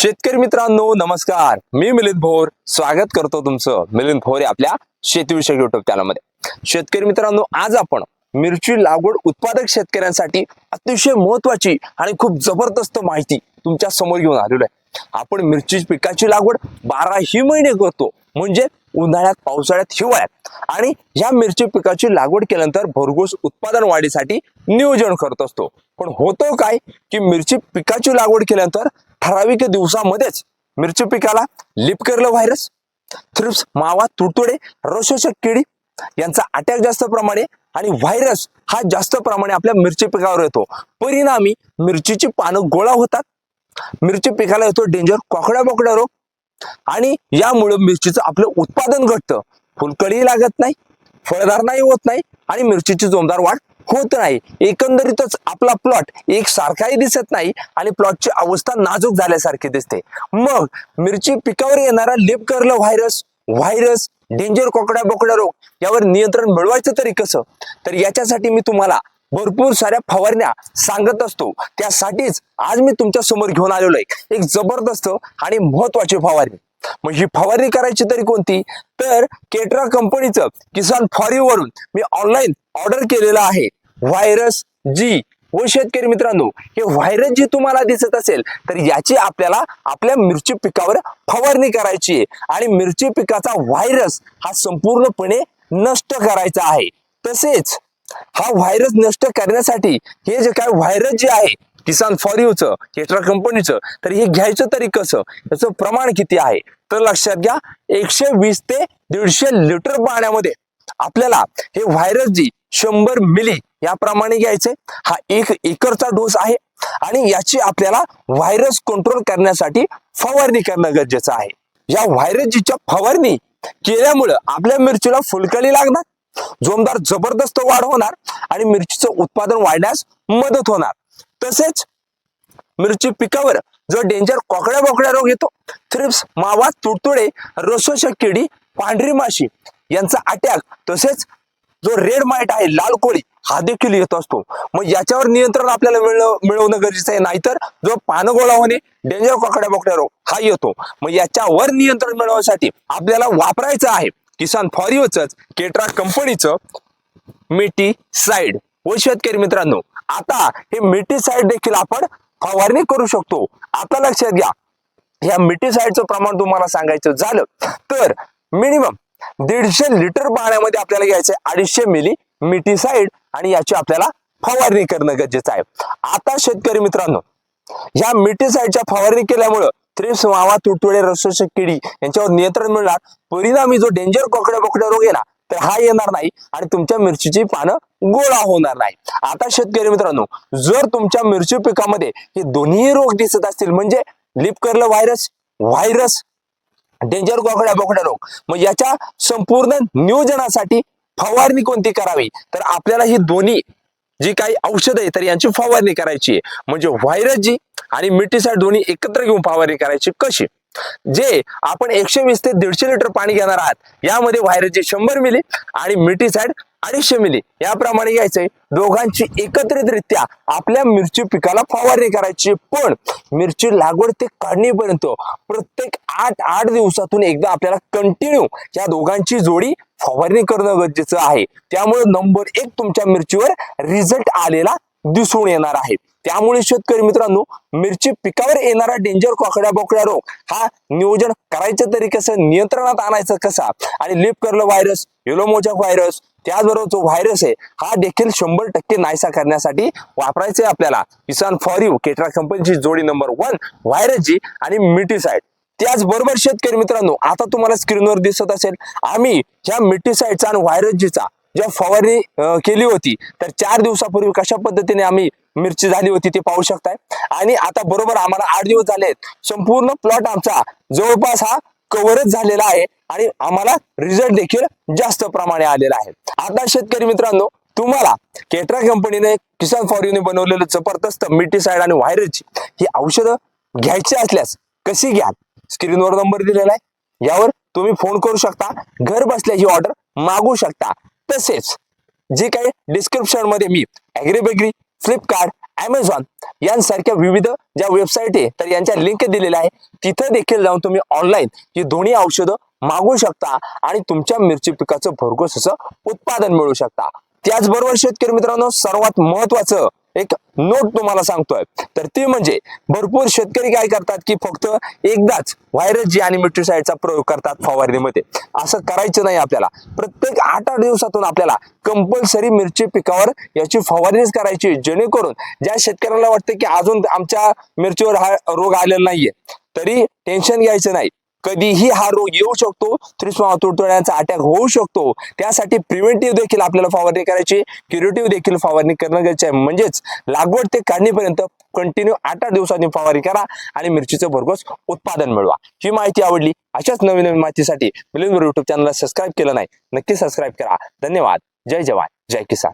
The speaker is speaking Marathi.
शेतकरी मित्रांनो नमस्कार. मी मिलिंद भोर. स्वागत करतो तुमचं मिलिंद भोर आपल्या शेतीविषयक युट्यूब चॅनलमध्ये शेतकरी मित्रांनो आज आपण मिरची लागवड उत्पादक शेतकऱ्यांसाठी अतिशय महत्वाची आणि खूप जबरदस्त माहिती तुमच्यासमोर घेऊन आलेलो आहे. आपण मिरची पिकाची लागवड बाराही महिने करतो. म्हणजे उन्हाळ्यात पावसाळ्यात हिवाळ्यात. आणि या मिरची पिकाची लागवड केल्यानंतर भरघोस उत्पादन वाढीसाठी नियोजन करत असतो. पण होतं काय? की मिरची पिकाची लागवड केल्यानंतर ठराविक दिवसामध्येच मिरची पिकाला लिपकरल व्हायरस थ्रिप्स मावा तुडतुडे रोशोषक किडी यांचा अटॅक जास्त प्रमाणे आणि व्हायरस हा जास्त प्रमाणे आपल्या मिरची पिकावर येतो. परिणामी मिरचीची पानं गोळा होतात. मिरची पिकाला येतो डेंजर कोकड्या बोकड्या रोग आणि यामुळे मिरचीचं आपलं उत्पादन घटतं. फुलकडी लागत नाही फळदार नाही होत नाही आणि मिरचीची जोमदार वाढ होत नाही. एकंदरीतच आपला प्लॉट एक सारखाही दिसत नाही आणि प्लॉटची अवस्था नाजूक झाल्यासारखी दिसते. मग मिरची पिकावर येणारा leaf curl virus virus danger कोकड्या बोकड्या रोग यावर नियंत्रण मिळवायचं तरी कसं? तर याच्यासाठी मी तुम्हाला भरपूर साऱ्या फवारण्या सांगत असतो. त्यासाठीच आज मी तुमच्यासमोर घेऊन आलेलो आहे. एक जबरदस्त आणि महत्वाची फवारणी. मग ही फवारणी करायची तरी कोणती? तर केट्रा कंपनीचं किसान फॉरी वरून मी ऑनलाईन ऑर्डर केलेलं आहे. व्हायरस जी. व शेतकरी मित्रांनो हे व्हायरस जी तुम्हाला दिसत असेल तर याची आपल्याला आपल्या मिरची पिकावर फवारणी करायची आहे. आणि मिरची पिकाचा व्हायरस हा संपूर्णपणे नष्ट करायचा आहे. तसेच हा व्हायरस नष्ट करण्यासाठी हे जे काय व्हायरस जे आहे किसान फॉर यूचं केट्रा कंपनीचं तर हे घ्यायचं तरी कसं? याचं प्रमाण किती आहे? तर लक्षात घ्या एकशे वीस ते दीडशे लिटर पाण्यामध्ये आपल्याला हे व्हायरस जी शंभर मिली याप्रमाणे घ्यायचे हा एक एकरचा डोस आहे आणि याची आपल्याला व्हायरस कंट्रोल करण्यासाठी फवारणी करणं गरजेचं आहे. या व्हायरस जीच्या फवारणी केल्यामुळं आपल्या मिरचीला फुलकळी लागणार जोमदार जबरदस्त वाढ होणार आणि मिरचीचं उत्पादन वाढण्यास मदत होणार. तसेच मिरची पिकावर जो डेंजर कोकड्या बोकड्या रोग येतो थ्रिप्स मावा तुडतुडे रसोशक किडी पांढरी माशी यांचा अटॅक तसेच जो रेड माइट आहे लाल कोळी हा देखील येत असतो. मग याच्यावर नियंत्रण आपल्याला मिळवणं गरजेचं आहे. नाहीतर जो पानगोळा होणे डेंजर कोकड्या बोकड्या रोग हा येतो. मग याच्यावर नियंत्रण मिळवण्यासाठी आपल्याला वापरायचं आहे. किसान फॉरिओचंच केट्रा कंपनीचं मिटी साईड. व शेतकरी मित्रांनो आता हे मिटी साईड देखील आपण फवारणी करू शकतो. आता लक्षात घ्या या मिटी साईडचं प्रमाण तुम्हाला सांगायचं झालं तर मिनिमम दीडशे लिटर पाण्यामध्ये आपल्याला घ्यायचंय अडीचशे मिली मिटी साईड आणि याची आपल्याला फवारणी करणं गरजेचं आहे. आता शेतकरी मित्रांनो या मिटी साईडच्या फवारणी केल्यामुळं थ्रिप्स मावा तुटवडे रसोषक किडी यांच्यावर नियंत्रण मिळणार. परिणामी जो डेंजर कोकड्या बोकड्या रोग येणार तर हा येणार नाही आणि तुमच्या मिरचीची पानं गोळा होणार नाही. आता शेतकरी मित्रांनो जर तुमच्या मिरची पिकामध्ये हे दोन्ही रोग दिसत असतील म्हणजे leaf curl virus virus danger गोकड्या बोकड्या रोग मग याच्या संपूर्ण नियोजनासाठी फवारणी कोणती करावी? तर आपल्याला ही दोन्ही जी काही औषध आहे तर यांची फवारणी करायची आहे. म्हणजे व्हायरस जी आणि मिटीसाईड दोन्ही एकत्र घेऊन फवारणी करायची कशी? जे आपण एकशे वीस ते दीडशे लिटर पाणी घेणार आहात यामध्ये व्हायरसची शंभर मिली आणि मिटीसाईड अडीचशे मिली. याप्रमाणे घ्यायचंय. दोघांची एकत्रितरित्या आपल्या मिरची पिकाला फवारणी करायची. पण मिरची लागवड ते काढणीपर्यंत प्रत्येक आठ आठ दिवसातून एकदा आपल्याला कंटिन्यू या दोघांची जोडी फवारणी करणं गरजेचं आहे. त्यामुळे नंबर एक तुमच्या मिरचीवर रिझल्ट आलेला दिसून येणार आहे. त्यामुळे शेतकरी मित्रांनो मिरची पिकावर येणारा डेंजर कोकड्या बोकड्या रोग हा नियोजन करायचं तरी कसं नियंत्रणात आणायचं कसा? आणि leaf curl virus yellow mosaic virus त्याचबरोबर जो व्हायरस आहे हा देखील शंभर टक्के नाहीसा करण्यासाठी वापरायचे आपल्याला. किसान फॉर यू केट्रा कंपनीची जोडी नंबर वन व्हायरस जी आणि मिटीसाईड त्याचबरोबर शेतकरी मित्रांनो आता तुम्हाला स्क्रीनवर दिसत असेल आम्ही ह्या मिटीसाईडचा आणि व्हायरस जेव्हा ज्या फवारणी केली होती तर चार दिवसापूर्वी कशा पद्धतीने आम्ही मिरची झाली होती ते पाहू शकताय. आणि आता बरोबर आम्हाला आठ दिवस झाले संपूर्ण प्लॉट आमचा जवळपास हा कव्हरच झालेला आहे आणि आम्हाला रिझल्ट देखील जास्त प्रमाणे आलेला आहे. आता शेतकरी मित्रांनो तुम्हाला केट्रा कंपनीने किसान फॉर्यूने बनवलेलं जबरदस्त मिटीसाईड आणि व्हायरसची ही औषधं घ्यायची असल्यास कशी घ्या स्क्रीनवर नंबर दिलेला आहे. यावर तुम्ही फोन करू शकता. घर बसल्या ही ऑर्डर मागू शकता. तसेच जे काही डिस्क्रिप्शनमध्ये मी ऍग्री बेग्री फ्लिपकार्ट अमेझॉन यांसारख्या विविध ज्या वेबसाईट आहे तर यांच्या लिंक दिलेल्या आहे तिथं देखील जाऊन तुम्ही ऑनलाईन ही दोन्ही औषधं मागवू शकता आणि तुमच्या मिरची पिकाचं भरघोस असं उत्पादन मिळवू शकता. त्याचबरोबर शेतकरी मित्रांनो सर्वात महत्वाचं एक नोट तुम्हाला सांगतोय. तर ती म्हणजे भरपूर शेतकरी काय करतात की फक्त एकदाच व्हायरस जी आणि मिट्रिसाइडचा प्रयोग करतात फवारणीमध्ये. असं करायचं नाही आपल्याला. प्रत्येक आठ आठ दिवसातून आपल्याला कंपल्सरी मिरची पिकावर याची फवारणीच करायची जेणेकरून ज्या शेतकऱ्याला वाटतं की अजून आमच्या मिरचीवर हा रोग आलेला नाहीये तरी टेन्शन घ्यायचं नाही. कधीही हा रोग येऊ शकतो त्रिस्मा तुडतुड्यांचा अटॅक होऊ शकतो. त्यासाठी प्रिव्हेंटिव्ह देखील आपल्याला फवारणी करायची क्युरेटिव्ह देखील फवारणी करणं गरजेचं आहे. म्हणजेच लागवड ते काढणीपर्यंत कंटिन्यू आठ आठ दिवसांनी फवारणी करा आणि मिरचीचं भरघोस उत्पादन मिळवा. ही माहिती आवडली अशाच नवीन नवीन माहितीसाठी मिलिंद युट्यूब चॅनलला सबस्क्राईब केलं नाही नक्की सबस्क्राईब करा. धन्यवाद. जय जवान. जय किसान.